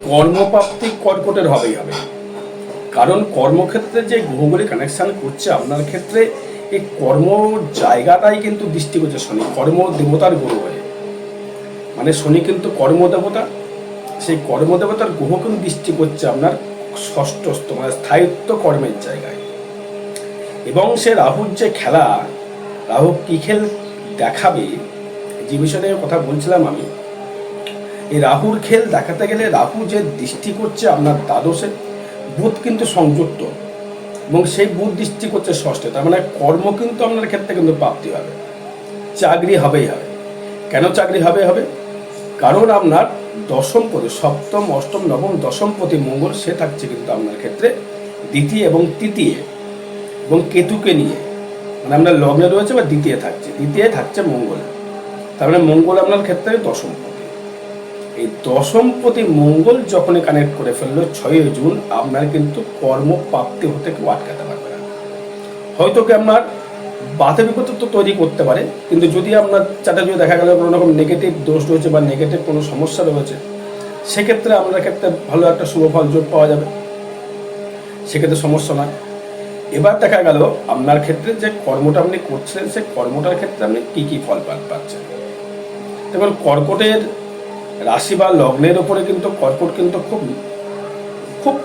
কর্মপ্রাপ্তি কর্কটের হবেই হবে। কারণ কর্মক্ষেত্রে যে গ্রহগুলি কানেকশন করছে আপনার ক্ষেত্রে, এই কর্ম জায়গাটাই কিন্তু দৃষ্টি করছে শনি। কর্ম দেবতার গ্রহ হয়ে মানে শনি কিন্তু কর্মদেবতা। সেই কর্মদেবতার গ্রহ কিন্তু দৃষ্টি করছে আপনার ষষ্ঠস্থ মানে স্থায়িত্ব কর্মের জায়গায়। এবং সে রাহুর যে খেলা, রাহু কী খেল দেখাবে, যে বিষয়ে কথা বলছিলাম আমি এই রাহুর খেল দেখাতে গেলে রাহু যে দৃষ্টি করছে আপনার দ্বাদশে বুধ কিন্তু সংযুক্ত এবং সেই বুধ দৃষ্টি করছে ষষ্ঠে। তার মানে কর্ম কিন্তু আপনার ক্ষেত্রে কিন্তু প্রাপ্তি হবে। চাকরি হবেই হবে। কেন চাকরি হবে হবে? কারণ আপনার দশম পতি সপ্তম, অষ্টম, নবম, দশম পতি মঙ্গল, সে থাকছে কিন্তু আপনার ক্ষেত্রে দ্বিতীয় এবং তৃতীয় এবং কেতুকে নিয়ে। মানে আপনার লগ্নে রয়েছে বা দ্বিতীয় থাকছে। দ্বিতীয় থাকছে মঙ্গল। তার মানে মঙ্গল আপনার ক্ষেত্রে দশম এই দশমপতি মঙ্গল যখনই কানেক্ট করে ফেলল, ছয়ই জুন, আপনার কিন্তু কর্মপ্রাপ্তি হতে কেউ আটকাতে পারবে না। হয়তো কি আপনার বাধা বিপত্তি তো তৈরি করতে পারে, কিন্তু যদি আপনার চারটা যদি দেখা গেল কোনো রকম নেগেটিভ দোষ রয়েছে বা নেগেটিভ কোনো সমস্যা রয়েছে, সেক্ষেত্রে আপনার ক্ষেত্রে ভালো একটা শুভ ফল যোগ পাওয়া যাবে। সেক্ষেত্রে সমস্যা নয়। এবার দেখা গেল আপনার ক্ষেত্রে যে কর্মটা আপনি করছেন সেই কর্মটার ক্ষেত্রে আপনি কী কী ফল পাচ্ছেন? দেখুন, কর্কটের রাশি বা লগ্নের ওপরে কিন্তু কর্কট কিন্তু খুব খুব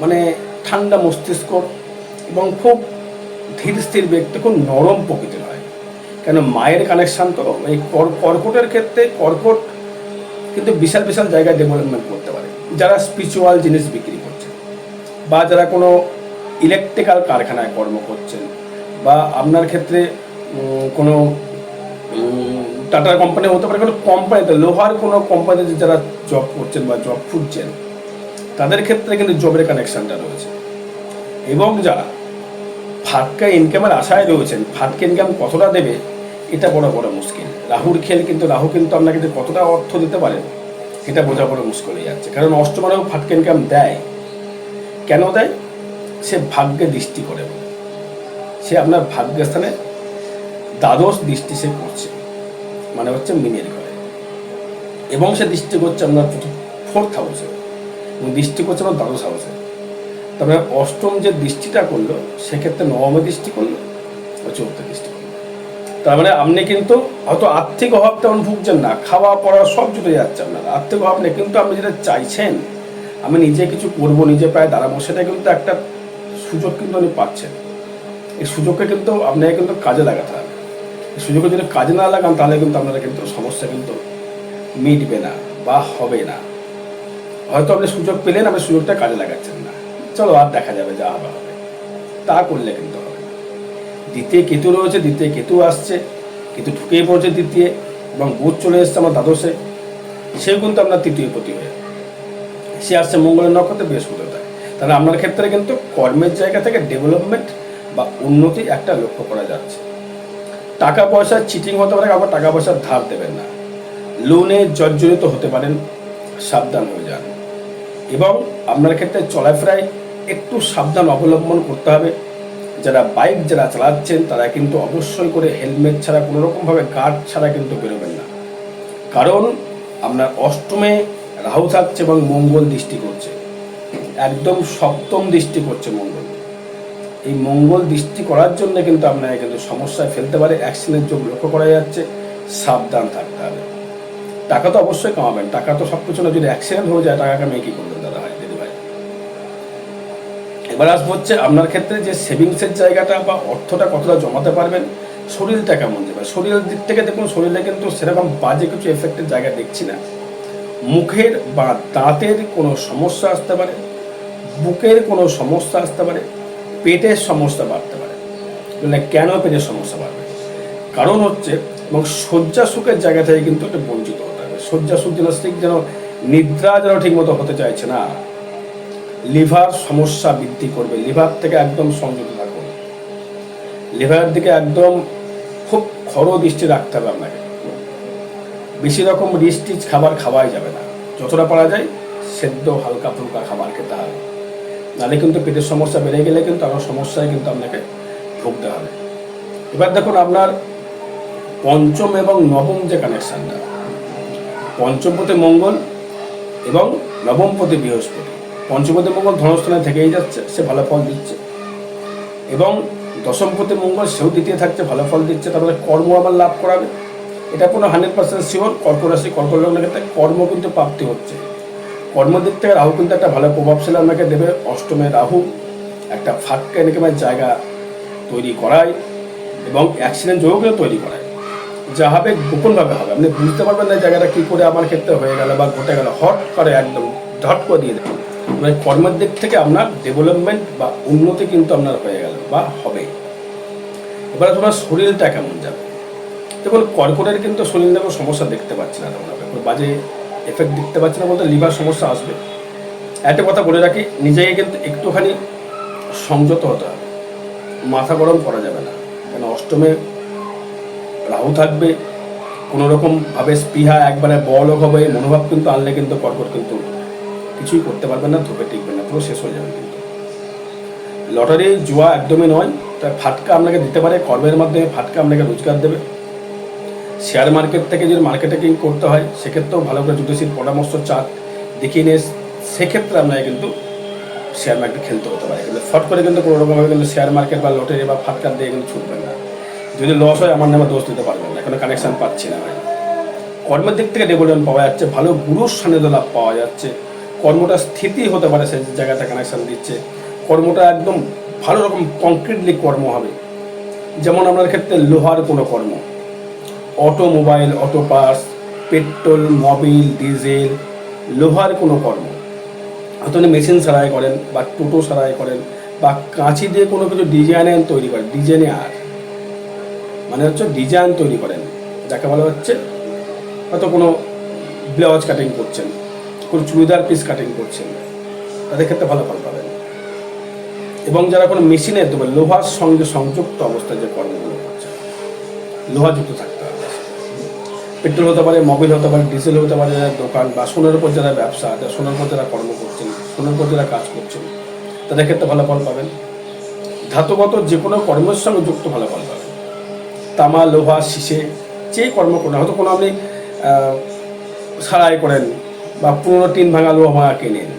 মানে ঠান্ডা মস্তিষ্ক এবং খুব ধীর স্থির ব্যক্তি, খুব নরম প্রকৃতির হয়। কেন মায়ের কানেকশান তো এই কর- কর্কটের ক্ষেত্রে কর্কট কিন্তু বিশাল বিশাল জায়গায় ডেভেলপমেন্ট করতে পারে। যারা স্পিরিচুয়াল জিনিস বিক্রি করছে বা যারা কোনো ইলেকট্রিক্যাল কারখানায় কর্ম করছেন বা আপনার ক্ষেত্রে কোনো টাটা কোম্পানি হতে পারে, কোনো কোম্পানিতে লোহার কোনো কোম্পানিতে যারা জব করছেন বা জব খুঁজছেন, তাদের ক্ষেত্রে কিন্তু জবের কানেকশানটা রয়েছে। এবং যারা ফাটকা ইনকামের আশায় রয়েছেন, ফাটকা ইনকাম কতটা দেবে, এটা বড় বড় মুশকিল। রাহুর খেল কিন্তু, রাহু কিন্তু আপনাকে কতটা অর্থ দিতে পারে, এটা বোঝা বড় মুশকিল হয়ে যাচ্ছে কারণ অষ্টমানেও ফাটকা ইনকাম দেয়। কেন দেয়? সে ভাগ্যে দৃষ্টি করে। সে আপনার ভাগ্যস্থানে দ্বাদশ দৃষ্টি সে করছে। মানে হচ্ছে মিনের ঘরে। এবং সে দৃষ্টি করছে আপনার ফোর্থ হাউসে এবং দৃষ্টি করছে আপনার দ্বাদশ হাউসে তবে অষ্টম যে দৃষ্টিটা করল, সেক্ষেত্রে নবমে দৃষ্টি করল ও চতুর্থ দৃষ্টি করল। তার মানে আপনি কিন্তু হয়তো আর্থিক অভাব তেমন ভুগছেন না, খাওয়া, পড়া সব জুটে যাচ্ছে আপনার। আর্থিক অভাব নেই, কিন্তু আপনি যেটা চাইছেন, আমি নিজে কিছু করব, নিজে প্রায় দাঁড়াবো, সেটা কিন্তু একটা সুযোগ কিন্তু আপনি পাচ্ছেন। এই সুযোগকে কিন্তু আপনাকে কিন্তু কাজে লাগাতে হবে। সুযোগে যদি কাজে না লাগান, তাহলে কিন্তু আপনারা কিন্তু সমস্যা কিন্তু মিটবে না বা হবে না। হয়তো আপনি সুযোগ পেলেন, আপনি সুযোগটা কাজে লাগাচ্ছেন না। চলো আর দেখা যাবে যা হবে। তা করলে কিন্তু হবে দ্বিতীয় কেতু রয়েছে, দ্বিতীয় কেতু আসছে। কেতু ঢুকেই পড়ছে দ্বিতীয়, এবং বুধ চলে এসছে আমার দ্বাদশে। সেও কিন্তু আপনার তৃতীয় পতি হয়ে। সে আসছে মঙ্গলের নক্ষত্রে বৃহস্পতিবার তাহলে আপনার ক্ষেত্রে কিন্তু কর্মের জায়গা থেকে ডেভেলপমেন্ট বা উন্নতি একটা লক্ষ্য করা যাচ্ছে। টাকা পয়সা চিটিং হতে পারে আবার টাকা পয়সা ধার দেবেন না। লোনে জর্জরিত হতে পারেন, সাবধান হয়ে যান। এবং আপনার ক্ষেত্রে চলাফেরায় একটু সাবধান অবলম্বন করতে হবে। যারা বাইক যারা চালাচ্ছেন, তারা কিন্তু অবশ্যই করে হেলমেট ছাড়া কোনো রকমভাবে গার্ড ছাড়া কিন্তু বেরোবেন না। কারণ আপনার অষ্টমে রাহু থাকছে এবং মঙ্গল দৃষ্টি করছে। একদম সপ্তম দৃষ্টি করছে মঙ্গল। এই মঙ্গল দৃষ্টি করার জন্য কিন্তু আপনাকে কিন্তু সমস্যায় ফেলতে পারে অ্যাক্সিডেন্ট যোগ লক্ষ্য করা যাচ্ছে, সাবধান থাকতে হবে। টাকা তো অবশ্যই কামাবেন, টাকা তো সব কিছু না, যদি অ্যাক্সিডেন্ট হয়ে যায় টাকা কামিয়ে কী করবেন দাদা ভাই, দিদি ভাই? এবার আসব হচ্ছে আপনার ক্ষেত্রে যে সেভিংসের জায়গাটা বা অর্থটা কতটা জমাতে পারবেন, শরীরটা কেমন যাবে শরীরের দিক থেকে দেখুন, শরীরে কিন্তু সেরকম বাজে কিছু এফেক্টের জায়গা দেখছি না। মুখের বা দাঁতের কোনো সমস্যা আসতে পারে, বুকের কোনো সমস্যা আসতে পারে পেটের সমস্যা বাড়তে পারে। মানে কেন পেটের সমস্যা বাড়বে? কারণ হচ্ছে, এবং শয্যা সুখের জায়গা থেকে কিন্তু একটু বঞ্চিত হতে হবে। শয্যা সুখ যেন ঠিক যেন নিদ্রা যেন ঠিক মতো হতে চাইছে না। লিভার সমস্যা বৃদ্ধি করবে। লিভার থেকে একদম সংযত থাকুন লিভারের দিকে একদম খুব খর দৃষ্টি রাখতে হবে আপনাকে। বেশি রকম রিচ টিচ খাবার খাওয়াই যাবে না। যতটা পারা যায়, সেদ্ধ হালকা ফুলকা খাবার খেতে হবে। নাহলে কিন্তু পেটের সমস্যা বেড়ে গেলে কিন্তু আরও সমস্যায় কিন্তু আপনাকে ভুগতে হবে। এবার দেখুন আপনার পঞ্চম এবং নবম যে কানেকশানটা পঞ্চমপতি মঙ্গল এবং নবমপতি বৃহস্পতি। পঞ্চমপতি মঙ্গল ধনস্থানে থেকেই যাচ্ছে, সে ভালো ফল দিচ্ছে। এবং দশমপতি মঙ্গল সেও দ্বিতীয় থাকছে, ভালো ফল দিচ্ছে তারপরে কর্ম আবার লাভ করাবে। এটা কোনো হান্ড্রেড পার্সেন্ট শিওর কর্ক রাশি কর্ক লগ্নের ক্ষেত্রে কর্ম কিন্তু প্রাপ্তি হচ্ছে। কর্মদিক থেকে রাহু কিন্তু একটা ভালো প্রভাবশালী আপনাকে দেবে অষ্টমে রাহু। একটা ফাটকা ইনকামের জায়গা তৈরি করায় এবং অ্যাক্সিডেন্ট যোগও তৈরি করায়। যা হবে গোপনভাবে হবে। আপনি বুঝতে পারবেন না জায়গাটা কী করে আমার ক্ষেত্রে হয়ে গেল বা ঘটে গেল। হট করে একদম ধট করে দিয়ে দেবে। মানে কর্মের দিক থেকে আপনার ডেভেলপমেন্ট বা উন্নতি কিন্তু আপনার হয়ে গেল বা হবে। এবার তোমার শরীরটা কেমন যাবে? দেখুন, কর্কটের কিন্তু শরীর কোনো সমস্যা দেখতে পাচ্ছি না তোমরা বাজে এফেক্ট দেখতে পাচ্ছি না বলতে লিভার সমস্যা আসবে। একটা কথা বলে রাখি, নিজেকে কিন্তু একটুখানি সংযত হতে হবে। মাথা গরম করা যাবে না। কেন, অষ্টমে রাহু থাকবে কোনো রকমভাবে স্পৃহা একবারে বড় হবে, মনোভাব কিন্তু আনলে কিন্তু কর্কট কিন্তু কিছুই করতে পারবেন না, ধোপে টিকবে না, পুরো শেষ হয়ে যাবে কিন্তু। লটারি, জুয়া একদমই নয় তাই ফাটকা আপনাকে দিতে পারে, কর্মের মাধ্যমে ফাটকা আপনাকে রোজগার দেবে। শেয়ার মার্কেট থেকে যদি মার্কেটিং করতে হয়, সেক্ষেত্রেও ভালো করে জ্যোতিষীর পরামর্শ চার্ট দেখিয়ে নিয়ে সেক্ষেত্রে আপনাকে কিন্তু শেয়ার মার্কেট খেলতে হতে পারে। কিন্তু ফট করে কিন্তু কোনো রকমভাবে কিন্তু শেয়ার মার্কেট বা লটারি বা ফাটকার দিয়ে কিন্তু ছুটবেন না। যদি লস হয়, আমার নামে দোষ দিতে পারবেন না, কোনো কানেকশান পাচ্ছি না ভাই। কর্মের দিক থেকে ডেভেলপমেন্ট পাওয়া যাচ্ছে, ভালো গুরুর সান্নিধ্য লাভ পাওয়া যাচ্ছে। কর্মটা স্থিতি হতে পারে, সেই জায়গাটা কানেকশান দিচ্ছে। কর্মটা একদম ভালো রকম কংক্রিটলি কর্ম হবে। যেমন আপনার ক্ষেত্রে লোহার কোনো কর্ম। Automobile auto parts petrol, mobil, diesel, লোহার কোনো কর্ম। আপনি মেশিন সারাই করেন বা টোটো সারাই করেন বা কাঁচি দিয়ে কোনো কিছু ডিজাইন তৈরি করেন, ডিজাইনে আর। মানে হচ্ছে ডিজাইন তৈরি করেন, যাকে বলা হচ্ছে হয়তো কোনো ব্লাউজ কাটিং করছেন, কোনো চুড়িদার পিস কাটিং করছেন, তাদের ক্ষেত্রে ভালো ফল পাবেন। এবং যারা কোনো মেশিনে দেবে লোহার সঙ্গে সংযুক্ত অবস্থায় যে কর্মগুলো করছে লোহাযুক্ত হবে পেট্রোল হতে পারে, মোবিল হতে পারে, ডিজেল হতে পারে, যারা দোকান বা সোনার উপর যারা ব্যবসা, যারা সোনার উপর যারা কর্ম করছেন, সোনার উপর যারা কাজ করছেন, তাদের ক্ষেত্রে ভালো ফল পাবেন। ধাতুগত যে কোনো কর্মের সঙ্গে যুক্ত ভালো ফল পাবেন। তামা, লোহা শিশে যেই কর্ম করেন, হয়তো কোনো আপনি সারাই করেন বা পুরোনো টিন ভাঙা লোহা ভাঙা কেনেন।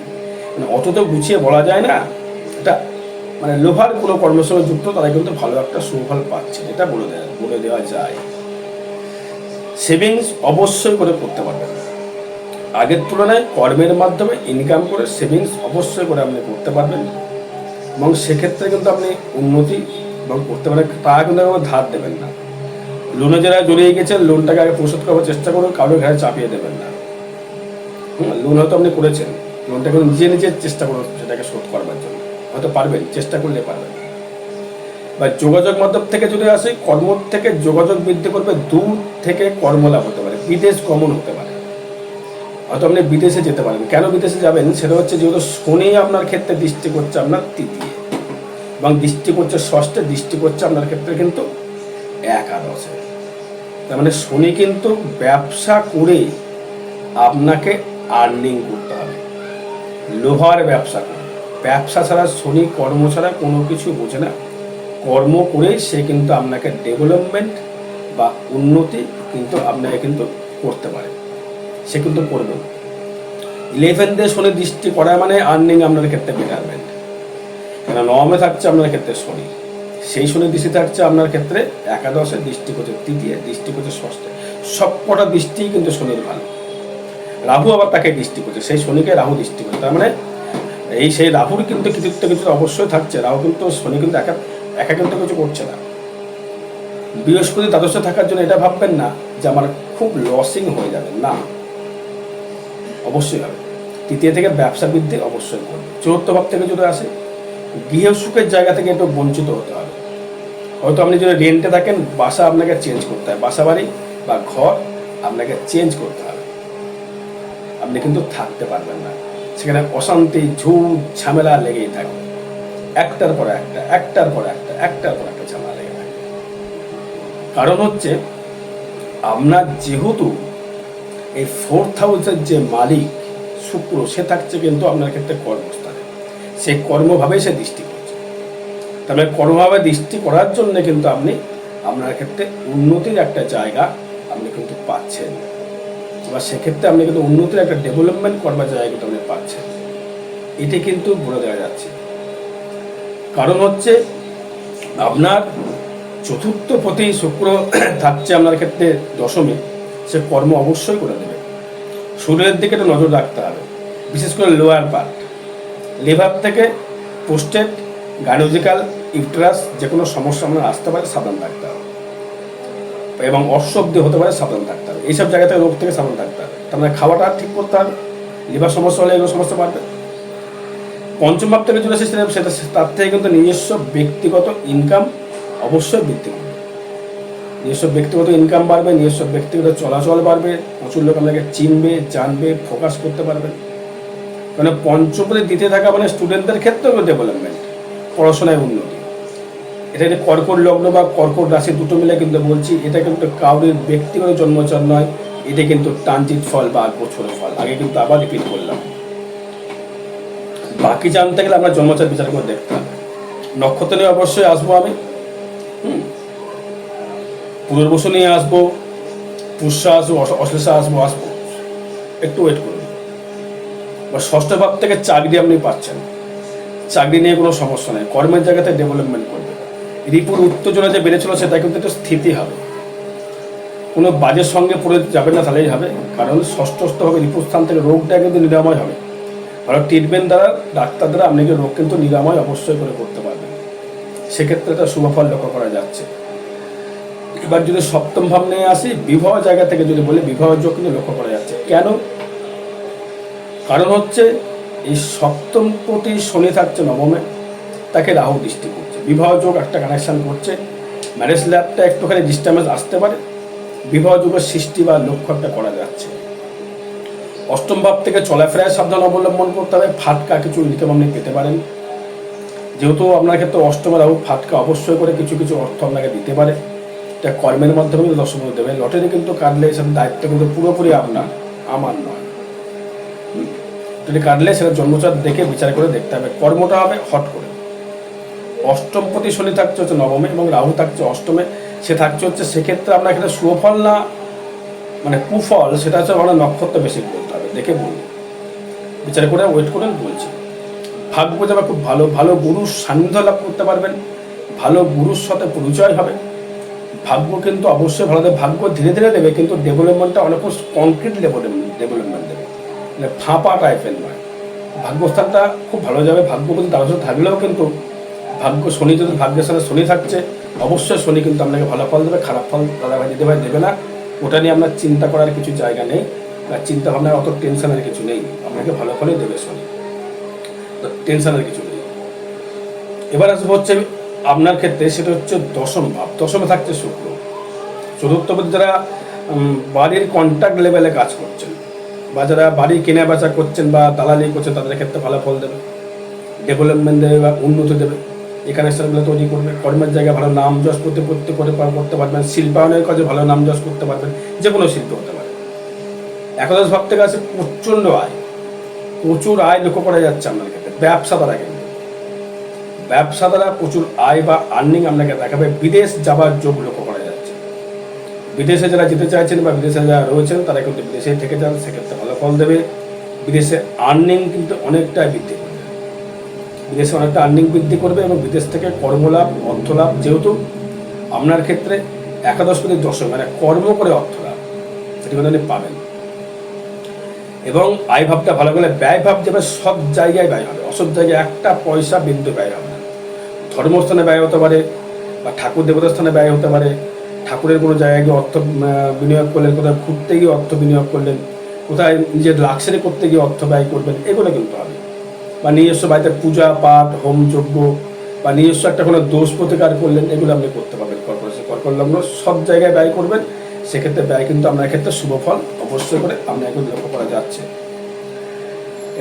মানে অত তো গুছিয়ে বলা যায় না, এটা মানে লোহার কোনো কর্মের সঙ্গে যুক্ত, তারা কিন্তু ভালো একটা সুফল পাচ্ছে এটা বলে দেয় বলে দেওয়া যায়। সেভিংস অবশ্যই করে করতে পারবেন আগের তুলনায় কর্মের মাধ্যমে ইনকাম করে সেভিংস অবশ্যই করে আপনি করতে পারবেন। এবং সেক্ষেত্রে কিন্তু আপনি উন্নতি এবং করতে পারেন টাকা কিন্তু একবার ধার দেবেন না। লোনে যারা জড়িয়ে গেছেন লোনটাকে আগে পরিশোধ করার চেষ্টা করুন কারোর ঘাড়ে চাপিয়ে দেবেন না। লোন হয়তো আপনি করেছেন। লোনটা কিন্তু নিজে নিজে চেষ্টা করুন সেটাকে শোধ করবার জন্য। হয়তো পারবেন, চেষ্টা করলে পারবেন। বা যোগাযোগ মাধ্যম থেকে যদি আসে কর্ম থেকে যোগাযোগ বৃদ্ধি করবে, দূর থেকে কর্মলাভ হতে পারে, বিদেশ গমন হতে পারে। হয়তো আপনি বিদেশে যেতে পারেন কেন বিদেশে যাবেন? সেটা হচ্ছে যেহেতু শনি আপনার ক্ষেত্রে দৃষ্টি করছে আপনার তৃতীয় এবং দৃষ্টি করছে ষষ্ঠে, দৃষ্টি করছে আপনার ক্ষেত্রে কিন্তু একাদশে। তার মানে শনি কিন্তু ব্যবসা করে আপনাকে আর্নিং করতে হবে। লোহার ব্যবসা করে। ব্যবসা ছাড়া শনি কর্ম ছাড়া কোনো কিছু বোঝে না। কর্ম করে সে কিন্তু আপনাকে ডেভেলপমেন্ট বা উন্নতি কিন্তু আপনাকে কিন্তু করতে পারে। সে কিন্তু করবে। ইলেভেন দিয়ে শনি দৃষ্টি করা মানে আর্নিং আপনার ক্ষেত্রে বেটারমেন্ট কেন নবমে থাকছে আপনার ক্ষেত্রে শনি। সেই শনি দৃষ্টি থাকছে আপনার ক্ষেত্রে একাদশে দৃষ্টি করছে তৃতীয়, দৃষ্টি করছে ষষ্ঠে। সব কটা দৃষ্টিই কিন্তু শনির ভালো। রাহু আবার তাকে দৃষ্টি করছে। সেই শনিকে রাহু দৃষ্টি করছে। তার মানে এই সেই রাহুর কিন্তু কৃতিত্ব কিছু অবশ্যই থাকছে। রাহু কিন্তু, শনি কিন্তু একা একা কিন্তু কিছু করছে না। বৃহস্পতি দ্বাদশে থাকার জন্য এটা ভাববেন না যে আমার খুব লসিং হয়ে যাবে। না। অবশ্যই হবে। তৃতীয় থেকে ব্যবসা বৃদ্ধি অবশ্যই করবে। চতুর্থ ভাব থেকে যদি আসে, গৃহ সুখের জায়গা থেকে একটু বঞ্চিত হতে হবে। হয়তো আপনি যদি রেন্টে থাকেন, বাসা আপনাকে চেঞ্জ করতে হবে বাসা বাড়ি বা ঘর আপনাকে চেঞ্জ করতে হবে। আপনি কিন্তু থাকতে পারবেন না। সেখানে অশান্তি ঝুট ঝামেলা লেগেই থাকবে। একটার পর একটা, একটার পর একটা, একটার পর একটা ঝামেলা লেগে থাকবে কারণ হচ্ছে আপনার যেহেতু এই ফোর্থ হাউসের যে মালিক শুক্র, সে থাকছে কিন্তু আপনার ক্ষেত্রে কর্মস্থানে। সেই কর্মভাবেই সে দৃষ্টি করছে। তাহলে কর্মভাবে দৃষ্টি করার জন্য কিন্তু আপনি, আপনার ক্ষেত্রে উন্নতির একটা জায়গা আপনি কিন্তু পাচ্ছেন। এবার সেক্ষেত্রে আপনি কিন্তু উন্নতির একটা ডেভেলপমেন্ট করবার জায়গা কিন্তু আপনি পাচ্ছেন। এটি কিন্তু বলে দেওয়া যাচ্ছে কারণ হচ্ছে আপনার চতুর্থ প্রতি শুক্র থাকছে আপনার ক্ষেত্রে দশমী, সে কর্ম অবশ্যই করে দেবে। শরীরের দিকে একটু নজর রাখতে হবে, বিশেষ করে লোয়ার পার্ট লিভার থেকে পোস্টেড গাইনোজিক্যাল ইউট্রাস যে কোনো সমস্যা আপনার আসতে পারে, সাবধান থাকতে হবে। এবং অশ্বব্দি হতে পারে, সাবধান থাকতে হবে। এইসব জায়গা থেকে রোগ থেকে সাবধান থাকতে হবে। তার মানে খাওয়াটা ঠিক করতে হবে। লিভার সমস্যা হলে এগুলো সমস্যা বাড়বে। পঞ্চম ভাব থেকে চলে এসেছে সেটা তার থেকে কিন্তু নিজস্ব ব্যক্তিগত ইনকাম অবশ্যই বৃদ্ধি করবে নিজস্ব ব্যক্তিগত ইনকাম বাড়বে, নিজস্ব ব্যক্তিগত চলাচল বাড়বে, প্রচুর লোক আপনাকে চিনবে, জানবে ফোকাস করতে পারবে। মানে পঞ্চমপদে দিতে থাকা মানে স্টুডেন্টদের ক্ষেত্রেও ডেভেলপমেন্ট পড়াশোনায় উন্নতি। এটা যে কর্কট লগ্ন বা কর্কট রাশি দুটো মিলে কিন্তু বলছি, এটা কিন্তু কাউরির ব্যক্তিগত জন্মচার নয়, এটা কিন্তু ট্রানজিট ফল বা বছরের ফল। আগে কিন্তু আবার রিপিট করলাম। বাকি জানতে গেলে আমরা জন্মচার বিচার করে দেখতে হবে। নক্ষত্র নিয়ে অবশ্যই আসব আমি। হুম। পুনর্বসু নিয়ে আসব। পুষ্যা আসব অশ্লেষা আসব আসব। একটু ওয়েট করুন। বা ষষ্ঠ ভাব থেকে চাকরি আপনি পাচ্ছেন। চাকরি নিয়ে কোনো সমস্যা নেই। কর্মের জায়গাতে ডেভেলপমেন্ট করবে। রিপুর উত্তেজনা যে বেড়েছিল সেটা কিন্তু একটু স্থিতি হবে। কোনো বাজের সঙ্গে পড়ে যাবে না তাহলেই হবে। কারণ ষষ্ঠস্থ হবে রিপুর স্থান থেকে রোগটা কিন্তু নিরাময় হবে। ভালো ট্রিটমেন্ট দ্বারা ডাক্তার দ্বারা আপনি রোগ কিন্তু নিরাময় অবশ্যই করে করতে পারবেন সেক্ষেত্রে এটা শুভফল লক্ষ্য করা যাচ্ছে। এবার যদি সপ্তম ভাব নিয়ে আসি, বিবাহ জায়গা থেকে যদি বলি বিবাহ যোগ কিন্তু লক্ষ্য করা যাচ্ছে। কেন? কারণ হচ্ছে, এই সপ্তম প্রতি শনি থাকছে নবমে, তাকে রাহু দৃষ্টি করছে। বিবাহ যোগ একটা কানেকশান করছে। ম্যারেজ ল্যাবটা একটুখানি ডিস্টার্বেন্স আসতে পারে। বিবাহ যুগের সৃষ্টি বা লক্ষ্য একটা করা যাচ্ছে। অষ্টম ভাব থেকে চলাফেরায় সাবধান অবলম্বন করতে হবে। ফাটকা কিছু ইনকাম আপনি পেতে পারেন। যেহেতু আপনার ক্ষেত্রে অষ্টমে রাহু ফাটকা অবশ্যই করে কিছু কিছু অর্থ আপনাকে দিতে পারে। এটা কর্মের মাধ্যমে কিন্তু দশম দেবে। লটারি কিন্তু কাটলে এসব দায়িত্ব কিন্তু পুরোপুরি আপনার, আমার নয়। যদি কাটলে সেটা জন্মচার দেখে বিচার করে দেখতে হবে। কর্মটা হবে হট করে। অষ্টম প্রতি শনি থাকছে হচ্ছে নবমে এবং রাহু থাকছে অষ্টমে। সে থাকছে হচ্ছে সেক্ষেত্রে আপনার এখানে সুফল না মানে কুফল, সেটা হচ্ছে আমরা নক্ষত্র বেশি হবে দেখে বলব বিচার করে ওয়েট করে বলছি। ভাগ্য যাবে খুব ভালো ভালো গুরুর সান্নিধ্য লাভ করতে পারবেন, ভালো গুরুর সাথে পরিচয় হবে। ভাগ্য কিন্তু অবশ্যই ভালো দেবে, ভাগ্য ধীরে ধীরে দেবে, কিন্তু ডেভেলপমেন্টটা অনেক কনক্রিট ডেভেলপমেন্ট দেবে। মানে ফাঁপা টাইপের নয়। ভাগ্যস্থানটা খুব ভালো যাবে, ভাগ্য কিন্তু তার সাথে থাকলেও কিন্তু ভাগ্য শনি যদি ভাগ্যের সাথে শনি থাকছে, অবশ্যই শনি কিন্তু আপনাকে ভালো ফল দেবে, খারাপ ফল দাদা ভাই দিতে ভাই দেবে না। ওটা নিয়ে আপনার চিন্তা করার কিছু জায়গা নেই। বা চিন্তা ভাবনার অত টেনশনের কিছু নেই। আপনাকে ভালো ফলই দেবে শনি। টেনশনের কিছু নেই। এবার আসব হচ্ছে আপনার ক্ষেত্রে সেটা হচ্ছে দশম ভাব। দশমে থাকছে শুক্র। চতুর্থপতি যারা বাড়ির কন্ট্যাক্ট লেভেলে কাজ করছেন বা যারা বাড়ি কেনা বেচা করছেন বা দালালি করছেন, তাদের ক্ষেত্রে ভালো ফল দেবে। ডেভেলপমেন্ট দেবে বা উন্নতি দেবে। এই কানেকশনগুলো তৈরি করবে। কর্মের জায়গায় ভালো নাম যশ করতে করতে করে করতে পারবেন। শিল্পায়নের কাজে ভালো নাম যশ করতে পারবেন। যে কোনো শিল্প একাদশ ভাব থেকে প্রচণ্ড আয়। প্রচুর আয় লক্ষ্য করা যাচ্ছে আপনার ক্ষেত্রে ব্যবসা দ্বারা কিন্তু। ব্যবসা দ্বারা প্রচুর আয় বা আর্নিং আপনাকে দেখাবে। বিদেশ যাবার যোগ লক্ষ্য করা যাচ্ছে। বিদেশে যারা যেতে চাইছেন বা বিদেশে যারা রয়েছেন, তারা কিন্তু বিদেশে থেকে যান, সেক্ষেত্রে ভালো ফল দেবে। বিদেশে আর্নিং কিন্তু অনেকটাই বৃদ্ধি করবে। বিদেশে অনেকটা আর্নিং বৃদ্ধি করবে এবং বিদেশ থেকে কর্মলাভ অর্থলাভ যেহেতু আপনার ক্ষেত্রে একাদশ প্রতি দশম মানে কর্ম করে অর্থলাভ সেটি কিন্তু আপনি পাবেন। এবং আয় ভাবটা ভালো করলে ব্যয় ভাব যাবে সব জায়গায় ব্যয় হবে। অসব জায়গায় একটা পয়সা বিন্দু ব্যয় হবে না। ধর্মস্থানে ব্যয় হতে পারে বা ঠাকুর দেবতার স্থানে ব্যয় হতে পারে। ঠাকুরের কোনো জায়গায় গিয়ে অর্থ বিনিয়োগ করলেন কোথায় ঘুরতে গিয়ে অর্থ বিনিয়োগ করলেন, কোথায় নিজের লাক্সারি করতে গিয়ে অর্থ ব্যয় করবেন, এগুলো কিন্তু হবে। বা নিজস্ব বাড়িতে পূজা, পাঠ, হোম, যজ্ঞ বা নিজস্ব একটা কোনো দোষ প্রতিকার করলেন, এগুলো আপনি করতে পারবেন। কর্পোরেশন কর্কট লগ্ন সব জায়গায় ব্যয় করবেন। সেক্ষেত্রে ব্যয় কিন্তু আপনার ক্ষেত্রে শুভ ফল অবশ্যই করে আপনার কিন্তু লক্ষ্য করা যাচ্ছে।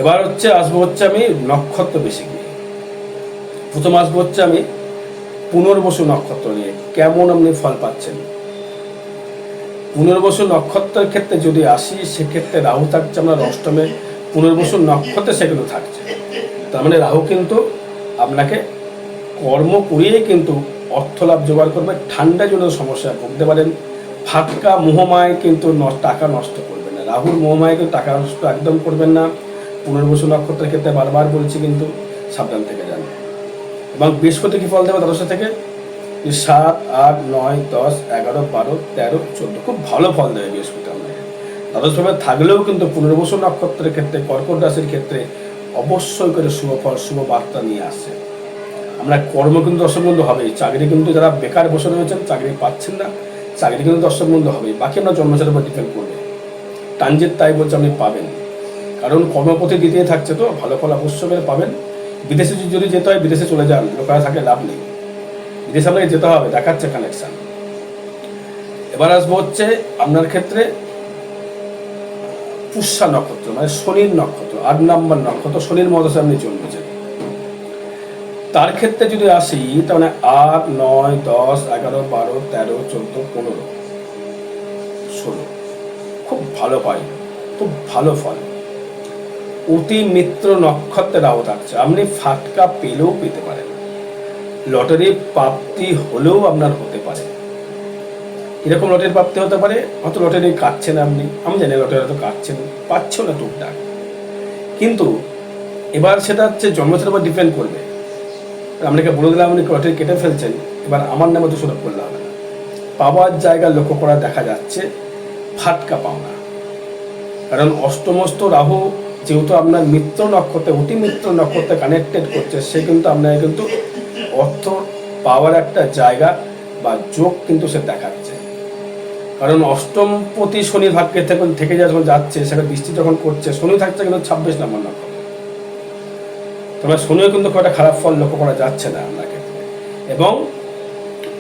এবার হচ্ছে আসব হচ্ছে আমি নক্ষত্র বেশি নিয়ে। প্রথম আসব হচ্ছে আমি পুনর্বসু নক্ষত্র নিয়ে, কেমন আপনি ফল পাচ্ছেন? পুনর্বসু নক্ষত্রের ক্ষেত্রে যদি আসি, সেক্ষেত্রে রাহু থাকছে আপনার অষ্টমে, পুনর্বসু নক্ষত্রে সেগুলো থাকছে। তার মানে রাহু কিন্তু আপনাকে কর্ম করিয়েই কিন্তু অর্থ লাভ জোগাড় করবে ঠান্ডা জন্য সমস্যায় ভুগতে পারেন। ফাটকা মোহমায় কিন্তু টাকা নষ্ট করবে না। রাহুর মোহমায় কিন্তু টাকা নষ্ট একদম করবেন না। পুনর্বসু নক্ষত্রের ক্ষেত্রে বারবার বলছি কিন্তু সাবধান থেকে যান। এবং বৃহস্পতি কি ফল দেবে দ্বাদশ থেকে? সাত, আট, নয়, দশ, এগারো, বারো, তেরো, চোদ্দ, খুব ভালো ফল দেবে বৃহস্পতি দ্বাদশভাবে থাকলেও কিন্তু পুনর্বসু নক্ষত্রের ক্ষেত্রে, কর্কট রাশির ক্ষেত্রে অবশ্যই করে শুভ ফল, শুভ বার্তা নিয়ে আসে। আমরা কর্ম কিন্তু দর্শক বন্ধু হবেই। চাকরি কিন্তু যারা বেকার বসে রয়েছেন, চাকরি পাচ্ছেন না। চাকরি কিন্তু দর্শক বন্ধু হবেই বাকি আমরা জন্মচারের উপর ডিপেন্ড করবে। ট্রানজিট তাই বলছে, আপনি পাবেন। কারণ কর্মপতি দিতেই থাকছে তো, ভালো ফল অবশ্যই পাবেন। বিদেশে যদি যেতে হয়, বিদেশে চলে যান লোকেরা থাকলে লাভ নেই। বিদেশে আপনাকে যেতে হবে, দেখাচ্ছে কানেকশন এবার আসব হচ্ছে আপনার ক্ষেত্রে পুষ্যা নক্ষত্র মানে শনির নক্ষত্র, আট নম্বর নক্ষত্র, শনির মদশে আপনি জন্মেছেন। তার ক্ষেত্রে যদি আসি তাহলে আট, নয়, দশ, এগারো, বারো, তেরো, চোদ্দ, পনেরো, ষোলো। খুব ভালো পাই খুব ভালো ফল। অতি মিত্র নক্ষত্রে রাহু থাকছে আপনি ফাটকা পেলেও পেতে পারেন। লটারি প্রাপ্তি হলেও আপনার হতে পারে। এরকম লটারি প্রাপ্তি হতে পারে, অত লটারি কাটছেন আপনি। আমি জানি লটারি হয়তো কাটছেন, পাচ্ছেও না টুকটাক। কিন্তু এবার সেটা হচ্ছে জন্মছের উপর ডিপেন্ড করবে। আপনাকে বলে দিলাম আপনি লটারি কেটে ফেলছেন, এবার আমার নামে সুযোগ করলে হবে না পাওয়ার জায়গা লক্ষ্য করা দেখা যাচ্ছে, ফাটকা পাওনা। কারণ অষ্টমস্ত রাহু যেহেতু আপনার মিত্র নক্ষত্রে, অতি মিত্র নক্ষত্রে কানেক্টেড করছে, সে কিন্তু আপনাকে কিন্তু অর্থ পাওয়ার একটা জায়গা বা যোগ কিন্তু সে দেখাচ্ছে। কারণ অষ্টমপতি শনির ভাগ্যের থেকে থেকে যখন যাচ্ছে, সেটা বৃষ্টি যখন করছে, শনি থাকছে কিন্তু ছাব্বিশ নম্বর নক্ষত্র। তবে শনিও কিন্তু খুব একটা খারাপ ফল লক্ষ্য করা যাচ্ছে না আপনার ক্ষেত্রে। এবং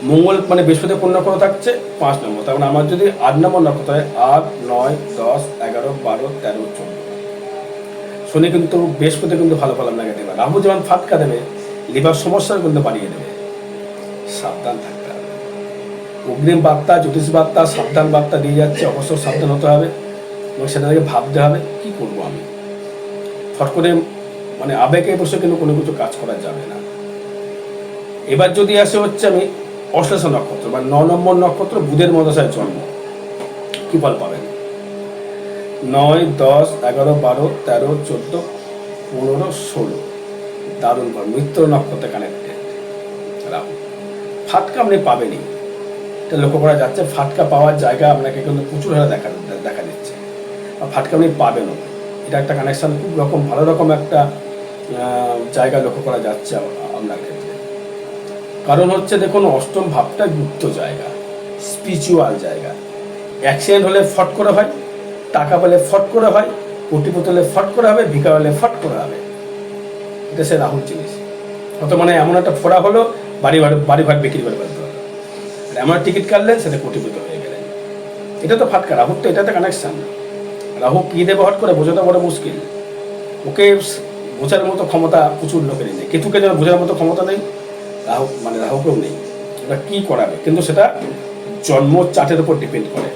মঙ্গল মানে বৃহস্পতি পূর্ণ করে থাকছে পাঁচ নম্বর। তার মানে আমার যদি আট নম্বর নক্ষত্র হয় আট, নয়, দশ, এগারো, বারো, তেরো, চোদ্দ। শনি কিন্তু বৃহস্পতি কিন্তু ভালো ফল আপনাকে দেবে। রাহু যেমন ফাটকা দেবে, লিভার সমস্যাও কিন্তু বাড়িয়ে দেবে। সাবধান থাকতে হবে। অগ্রিম বার্তা, জ্যোতিষ বার্তা, সাবধান বার্তা দিয়ে যাচ্ছে, অবশ্যই সাবধান হতে হবে। এবং সেটা থেকে ভাবতে হবে, কি করব আমি? ফট করে মানে আবেগে বসে কিন্তু কোনো কিছু কাজ করা যাবে না। এবার যদি আসে হচ্ছে আমি অশ্লেষ নক্ষত্র বা ন নম্বর নক্ষত্র বুধের মদশায় জন্ম। কি ফল পাবেন? নয়, দশ, এগারো, বারো, তেরো, চোদ্দ, পনেরো, ষোলো। দারুণ ফল, মিত্র নক্ষত্রে কানেক্টেড রাহু, ফাটকা আপনি পাবেনই। এটা লক্ষ্য করা যাচ্ছে, ফাটকা পাওয়ার জায়গা আপনাকে কিন্তু প্রচুর হারে দেখা দেখা দিচ্ছে। ফাটকা আপনি পাবেনও। এটা একটা কানেকশন খুব রকম, ভালো রকম একটা জায়গা লক্ষ্য করা যাচ্ছে আপনার ক্ষেত্রে। কারণ হচ্ছে দেখুন, অষ্টম ভাবটা গুপ্ত জায়গা স্পিরিচুয়াল জায়গা। অ্যাক্সিডেন্ট হলে ফট করে হয়, টাকা পেলে ফট করে হয়, কোটিপতি হলে ফট করে হবে ভিকা হলে ফট করে হবে। এটা সে রাহুল জিনিস। অত মানে এমন একটা ফোড়া হলো, বাড়ি ঘর বাড়ি ঘর বিক্রি করে ফেলতে আর এমন টিকিট কাটলেন, সেটা কোটিপতি হয়ে গেলেন। এটা তো ফাটকা রাহুর তো এটাতে কানেকশন রাহু কী দেবে হট করে, বোঝাটা বড় মুশকিল। ওকে বোঝার মতো ক্ষমতা প্রচুর লোকেরই নেই। কেতুকে যেন বোঝার মতো ক্ষমতা নেই রাহু মানে রাহুকেও নেই। এবার কী করাবে? কিন্তু সেটা জন্ম চার্টের উপর ডিপেন্ড করে।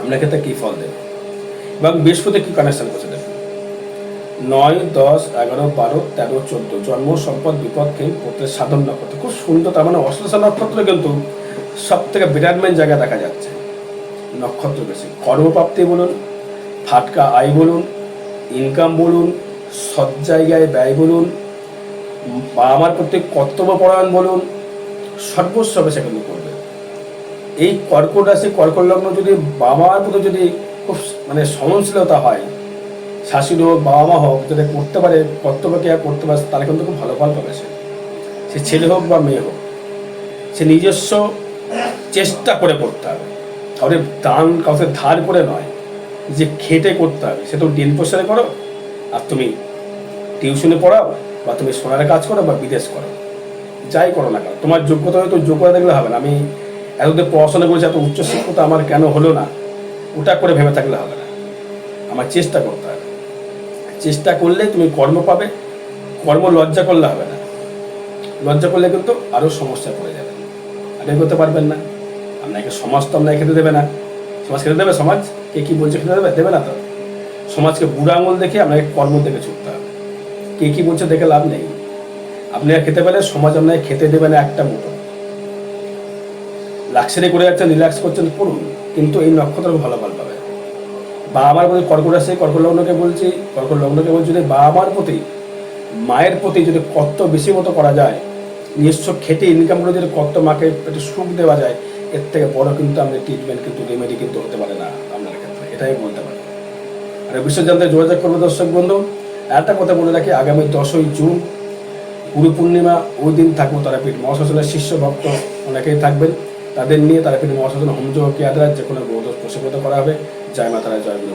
আপনার ক্ষেত্রে কী ফল দেবে? এবং বৃহস্পতি কী কানেকশন করছে দেখুন। নয়, দশ, এগারো, বারো, তেরো, চোদ্দ, জন্ম, সম্পদ, বিপদ খেয়ে পড়তে সাধন নক্ষত্র খুব সুন্দর, তার মানে অশ্লেষা নক্ষত্র কিন্তু সব থেকে বিরাটমেন্ট জায়গা দেখা যাচ্ছে। নক্ষত্র বেশি। কর্মপ্রাপ্তি বলুন, ফাটকা আয় বলুন ইনকাম বলুন সৎ জায়গায় ব্যয় বলুন বা আমার প্রতি কর্তব্য পরায়ণ বলুন, সর্বস্ব বেশি কিন্তু করবে। এই কর্কট রাশি, কর্কট লগ্ন যদি বাবা মার প্রতি যদি খুব মানে সহনশীলতা হয়, শাশুড়ি হোক বাবা মা হোক, যদি করতে পারে, কর্তব্য কেয়ার করতে পারে, তাহলে কিন্তু খুব ভালো ফল পাবে সে। ছেলে হোক বা মেয়ে হোক, সে নিজস্ব চেষ্টা করে করতে হবে। কাউকে দান, কাউকে ধার করে নয় যে খেটে করতে হবে। সে তো দিন প্রসারে করো, আর তুমি টিউশনে পড়াও বা তুমি সোনার কাজ করো বা বিদেশ করো। যাই করো না কেন, তোমার যোগ্যতা হয়তো যোগ্যতা দেখলে হবে না। আমি এতদিন পড়াশোনা করেছি, এত উচ্চশিক্ষতা আমার কেন হলো না? ওটা করে ভেবে থাকলে হবে না। আমার চেষ্টা করতে হবে। চেষ্টা করলে তুমি কর্ম পাবে, কর্ম লজ্জা করলে হবে না। লজ্জা করলে কিন্তু আরও সমস্যা পড়ে যাবে। আপনি করতে পারবেন না। আপনাকে সমাজ তো আপনাকে খেতে দেবে না। সমাজ খেতে দেবে? সমাজ? কে কী বলছে খেতে দেবে? দেবে না তো। সমাজকে বুড়া আঙুল দেখে আপনাকে কর্ম দেখে ছুটতে হবে। কে কী বলছে দেখে লাভ নেই। আপনি আর খেতে পেলে সমাজ আপনাকে খেতে দেবে না একটা মুঠো। লাক্সারি করে যাচ্ছেন রিল্যাক্স করছেন করুন, কিন্তু এই নক্ষত্র ভালো ফল পাবে। বা আমার প্রতি কর্কট আছে, কর্কট লগ্নকে বলছি, কর্কট লগ্নকে বলছি যদি বা আমার প্রতি, মায়ের প্রতি যদি কর্ত বেশি মতো করা যায় নিজস্ব খেটে ইনকাম করে যদি কর্ত মাকে একটু সুখ দেওয়া যায়, এর থেকে বড় কিন্তু আপনি ট্রিটমেন্ট কিন্তু রেমেডি কিন্তু হতে পারে না আপনার ক্ষেত্রে, এটাই বলতে পারি। আর বিশ্ব জানতে যোগাযোগ করব দর্শক বন্ধু। একটা কথা বলে রাখি, আগামী দশই জুন গুরু পূর্ণিমা, ওই দিন থাকব তারাপীঠ মহাশাসনের শিষ্য, ভক্ত অনেকেই থাকবেন। তাদের নিয়ে তারাপীঠ মহাশাসন হোমযোগ কেয়াদ্রা যে কোনো বৌদ্ধ প্রশিক্ষিত করা হবে। জয় মাতারা জয় গুরু